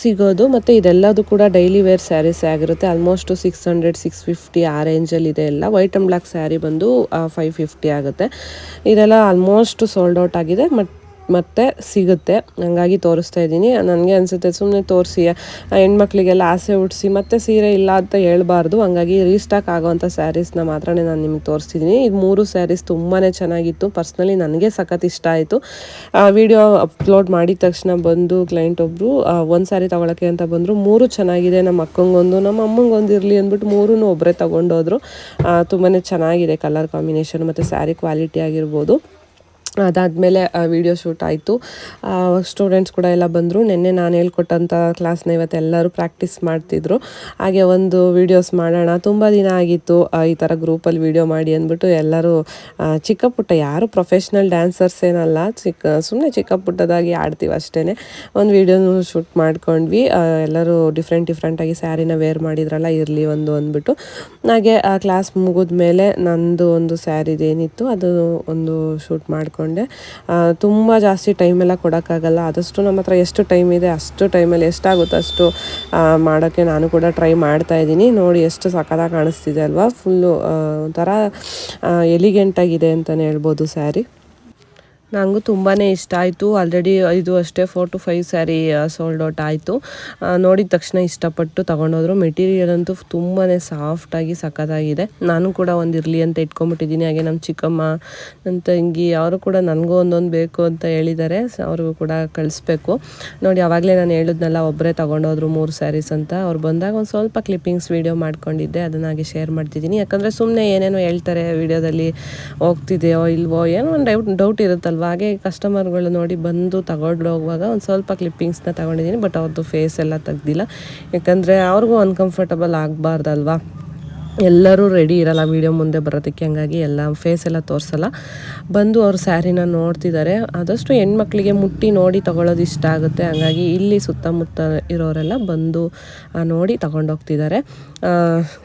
ಸಿಗೋದು. ಮತ್ತು ಇದೆಲ್ಲದು ಕೂಡ ಡೈಲಿ ವೇರ್ ಸ್ಯಾರೀಸ್ ಆಗಿರುತ್ತೆ. Almost six hundred six fifty ಆ ರೇಂಜಲ್ಲಿ ಇದೆ ಎಲ್ಲ. ವೈಟ್ ಆ್ಯಂಡ್ ಬ್ಲ್ಯಾಕ್ ಸ್ಯಾರಿ ಬಂದು ಫೈವ್ ಫಿಫ್ಟಿ ಆಗುತ್ತೆ. ಇದೆಲ್ಲ ಆಲ್ಮೋಸ್ಟ್ ಸೋಲ್ಡ್ ಔಟ್ ಆಗಿದೆ ಬಟ್ ಮತ್ತೆ ಸಿಗುತ್ತೆ. ಹಂಗಾಗಿ ತೋರಿಸ್ತಾ ಇದ್ದೀನಿ. ನನಗೆ ಅನಿಸುತ್ತೆ ಸುಮ್ಮನೆ ತೋರಿಸಿ. ಹೆಣ್ಮಕ್ಳಿಗೆಲ್ಲ ಆಸೆ ಹುಟ್ಟಿಸಿ ಮತ್ತೆ ಸೀರೆ ಇಲ್ಲ ಅಂತ ಹೇಳ್ಬಾರ್ದು. ಹಂಗಾಗಿ ರೀಸ್ಟಾಕ್ ಆಗೋವಂಥ ಸ್ಯಾರೀಸ್ನ ಮಾತ್ರ ನಾನು ನಿಮಗೆ ತೋರಿಸ್ತಿದ್ದೀನಿ. ಈಗ ಮೂರು ಸ್ಯಾರೀಸ್ ತುಂಬಾ ಚೆನ್ನಾಗಿತ್ತು. ಪರ್ಸ್ನಲಿ ನನಗೆ ಸಖತ್ ಇಷ್ಟ ಆಯಿತು. ವಿಡಿಯೋ ಅಪ್ಲೋಡ್ ಮಾಡಿದ ತಕ್ಷಣ ಬಂದು ಕ್ಲೈಂಟ್ ಒಬ್ಬರು ಒಂದು ಸ್ಯಾರಿ ತೊಗೊಳಕ್ಕೆ ಅಂತ ಬಂದರು. ಮೂರು ಚೆನ್ನಾಗಿದೆ. ನಮ್ಮ ಅಕ್ಕಂಗೊಂದು, ನಮ್ಮ ಅಮ್ಮಂಗೊಂದು ಇರಲಿ ಅಂದ್ಬಿಟ್ಟು ಮೂರೂ ಒಬ್ಬರೇ ತೊಗೊಂಡೋದ್ರು. ತುಂಬಾ ಚೆನ್ನಾಗಿದೆ ಕಲರ್ ಕಾಂಬಿನೇಷನ್ ಮತ್ತು ಸ್ಯಾರಿ ಕ್ವಾಲಿಟಿ ಆಗಿರ್ಬೋದು. ಅದಾದಮೇಲೆ ವಿಡಿಯೋ ಶೂಟ್ ಆಯಿತು. ಸ್ಟೂಡೆಂಟ್ಸ್ ಕೂಡ ಎಲ್ಲ ಬಂದರು. ನಿನ್ನೆ ನಾನು ಹೇಳ್ಕೊಟ್ಟಂಥ ಕ್ಲಾಸ್ನ ಇವತ್ತು ಎಲ್ಲರೂ ಪ್ರಾಕ್ಟೀಸ್ ಮಾಡ್ತಿದ್ರು. ಹಾಗೆ ಒಂದು ವೀಡಿಯೋಸ್ ಮಾಡೋಣ. ತುಂಬ ದಿನ ಆಗಿತ್ತು ಈ ಥರ ಗ್ರೂಪಲ್ಲಿ ವೀಡಿಯೋ ಮಾಡಿ ಅಂದ್ಬಿಟ್ಟು ಎಲ್ಲರೂ ಚಿಕ್ಕ ಪುಟ್ಟ ಯಾರು ಪ್ರೊಫೆಷ್ನಲ್ ಡ್ಯಾನ್ಸರ್ಸ್ ಏನಲ್ಲ, ಚಿಕ್ಕ ಸುಮ್ಮನೆ ಚಿಕ್ಕ ಪುಟ್ಟದಾಗಿ ಆಡ್ತೀವಿ ಅಷ್ಟೇ ಒಂದು ವೀಡಿಯೋನು ಶೂಟ್ ಮಾಡ್ಕೊಂಡ್ವಿ. ಎಲ್ಲರೂ ಡಿಫ್ರೆಂಟ್ ಡಿಫ್ರೆಂಟಾಗಿ ಸ್ಯಾರಿನ ವೇರ್ ಮಾಡಿದ್ರಲ್ಲ, ಇರಲಿ ಒಂದು ಅಂದ್ಬಿಟ್ಟು. ಹಾಗೆ, ಆ ಕ್ಲಾಸ್ ಮುಗಿದ್ಮೇಲೆ ನಂದು ಒಂದು ಸ್ಯಾರಿದೇನಿತ್ತು ಅದು ಒಂದು ಶೂಟ್ ಮಾಡಿಕೊಂಡೆ ತುಂಬ ಜಾಸ್ತಿ ಟೈಮೆಲ್ಲ ಕೊಡೋಕ್ಕಾಗಲ್ಲ. ಆದಷ್ಟು ನಮ್ಮ ಹತ್ರ ಎಷ್ಟು ಟೈಮ್ ಇದೆ, ಅಷ್ಟು ಟೈಮಲ್ಲಿ ಎಷ್ಟಾಗುತ್ತೋ ಅಷ್ಟು ಮಾಡೋಕ್ಕೆ ನಾನು ಕೂಡ ಟ್ರೈ ಮಾಡ್ತಾ ಇದ್ದೀನಿ. ನೋಡಿ ಎಷ್ಟು ಸಖತ್ತಾಗಿ ಕಾಣಿಸ್ತಿದೆ ಅಲ್ವಾ? ಫುಲ್ಲು ಒಂಥರ ಎಲಿಗೆಂಟಾಗಿದೆ ಅಂತಲೇ ಹೇಳ್ಬೋದು ಸ್ಯಾರಿ ನನಗೂ ತುಂಬಾ ಇಷ್ಟ ಆಯಿತು. ಆಲ್ರೆಡಿ ಇದು ಅಷ್ಟೇ four to five sari sold out ಆಯಿತು. ನೋಡಿದ ತಕ್ಷಣ ಇಷ್ಟಪಟ್ಟು ತೊಗೊಂಡೋದ್ರು. ಮೆಟೀರಿಯಲ್ ಅಂತೂ ತುಂಬಾ ಸಾಫ್ಟಾಗಿ ಸಖತ್ತಾಗಿದೆ. ನಾನು ಕೂಡ ಒಂದು ಇರಲಿ ಅಂತ ಇಟ್ಕೊಂಡ್ಬಿಟ್ಟಿದ್ದೀನಿ ಹಾಗೆ ನಮ್ಮ ಚಿಕ್ಕಮ್ಮ ನನ್ನ ತಂಗಿ, ಅವರು ಕೂಡ ನನಗೂ ಒಂದೊಂದು ಬೇಕು ಅಂತ ಹೇಳಿದ್ದಾರೆ. ಅವ್ರಿಗೂ ಕೂಡ ಕಳಿಸ್ಬೇಕು. ನೋಡಿ ಆವಾಗಲೇ ನಾನು ಹೇಳಿದ್ನಲ್ಲ ಒಬ್ಬರೇ ತೊಗೊಂಡೋದ್ರು ಮೂರು ಸ್ಯಾರೀಸ್ ಅಂತ. ಅವ್ರು ಬಂದಾಗ ಒಂದು ಸ್ವಲ್ಪ ಕ್ಲಿಪ್ಪಿಂಗ್ಸ್ ವೀಡಿಯೋ ಮಾಡ್ಕೊಂಡಿದ್ದೆ. ಅದನ್ನ ಹಾಗೆ ಶೇರ್ ಮಾಡ್ತಿದ್ದೀನಿ ಯಾಕಂದರೆ ಸುಮ್ಮನೆ ಏನೇನೋ ಹೇಳ್ತಾರೆ ವೀಡಿಯೋದಲ್ಲಿ ಹೋಗ್ತಿದೆಯೋ ಇಲ್ವೋ ಏನೋ ಒಂದು ಡೌಟ್ ಡೌಟ್ ಇರುತ್ತಲ್ವ ಹಾಗೆ ಕಸ್ಟಮರ್ಗಳು ನೋಡಿ ಬಂದು ತಗೊಂಡು ಹೋಗುವಾಗ ಒಂದು ಸ್ವಲ್ಪ ಕ್ಲಿಪ್ಪಿಂಗ್ಸ್ನ ತಗೊಂಡಿದ್ದೀನಿ ಬಟ್ ಅವ್ರದ್ದು ಫೇಸ್ ಎಲ್ಲ ತೆಗ್ದಿಲ್ಲ. ಯಾಕಂದರೆ ಅವ್ರಿಗೂ ಅನ್ಕಂಫರ್ಟಬಲ್ ಆಗಬಾರ್ದಲ್ವಾ? ಎಲ್ಲರೂ ರೆಡಿ ಇರಲ್ಲ ವೀಡಿಯೋ ಮುಂದೆ ಬರೋದಕ್ಕೆ. ಹಂಗಾಗಿ ಎಲ್ಲ ಫೇಸ್ ಎಲ್ಲ ತೋರಿಸಲ್ಲ. ಬಂದು ಅವ್ರ ಸ್ಯಾರಿನ ನೋಡ್ತಿದ್ದಾರೆ ಆದಷ್ಟು ಹೆಣ್ಮಕ್ಳಿಗೆ ಮುಟ್ಟಿ ನೋಡಿ ತಗೊಳ್ಳೋದು ಇಷ್ಟ ಆಗುತ್ತೆ. ಹಂಗಾಗಿ ಇಲ್ಲಿ ಸುತ್ತಮುತ್ತ ಇರೋರೆಲ್ಲ ಬಂದು ನೋಡಿ ತಗೊಂಡೋಗ್ತಿದ್ದಾರೆ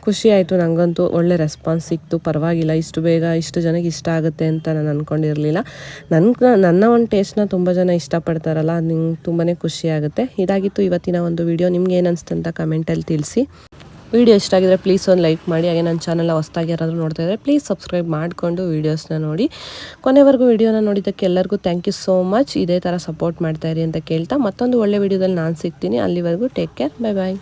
ಖುಷಿ ಆಯಿತು. ನನಗಂತೂ ಒಳ್ಳೆ ರೆಸ್ಪಾನ್ಸ್ ಸಿಕ್ತು. ಪರವಾಗಿಲ್ಲ. ಇಷ್ಟು ಬೇಗ ಇಷ್ಟು ಜನಕ್ಕೆ ಇಷ್ಟ ಆಗುತ್ತೆ ಅಂತ ನಾನು ಅಂದ್ಕೊಂಡಿರಲಿಲ್ಲ ನನ್ನ ನನ್ನ ಒಂದು ಟೇಸ್ಟ್ನ ತುಂಬ ಜನ ಇಷ್ಟಪಡ್ತಾರಲ್ಲ ನಿಂಗೆ ತುಂಬಾ ಖುಷಿ ಆಗುತ್ತೆ. ಇದಾಗಿತ್ತು ಇವತ್ತಿನ ಒಂದು ವಿಡಿಯೋ ನಿಮ್ಗೆ ಏನು ಅನಿಸ್ತು ಅಂತ ಕಮೆಂಟಲ್ಲಿ ತಿಳಿಸಿ. ವಿಡಿಯೋ ಇಷ್ಟ ಆಗಿದ್ರೆ ಪ್ಲೀಸ್ ಒಂದು ಲೈಕ್ ಮಾಡಿ. ಹಾಗೆ ನನ್ನ ಚಾನಲ್ ಹೊಸ್ದಾಗಿ ಯಾರಾದರೂ ನೋಡ್ತಾ ಇದ್ದರೆ ಪ್ಲೀಸ್ ಸಬ್ಸ್ಕ್ರೈಬ್ ಮಾಡಿಕೊಂಡು ವೀಡಿಯೋಸ್ನ ನೋಡಿ. ಕೊನೆವರೆಗೂ ವಿಡಿಯೋನ ನೋಡಿದ್ದಕ್ಕೆ ಎಲ್ಲರಿಗೂ ಥ್ಯಾಂಕ್ ಯು ಸೋ ಮಚ್ ಇದೇ ಥರ ಸಪೋರ್ಟ್ ಮಾಡ್ತಾ ಇರಿ ಅಂತ ಕೇಳ್ತಾ ಮತ್ತೊಂದು ಒಳ್ಳೆ ವಿಡಿಯೋದಲ್ಲಿ ನಾನು ಸಿಗ್ತೀನಿ. ಅಲ್ಲಿವರೆಗೂ ಟೇಕ್ ಕೇರ್ ಬೈ ಬಾಯ್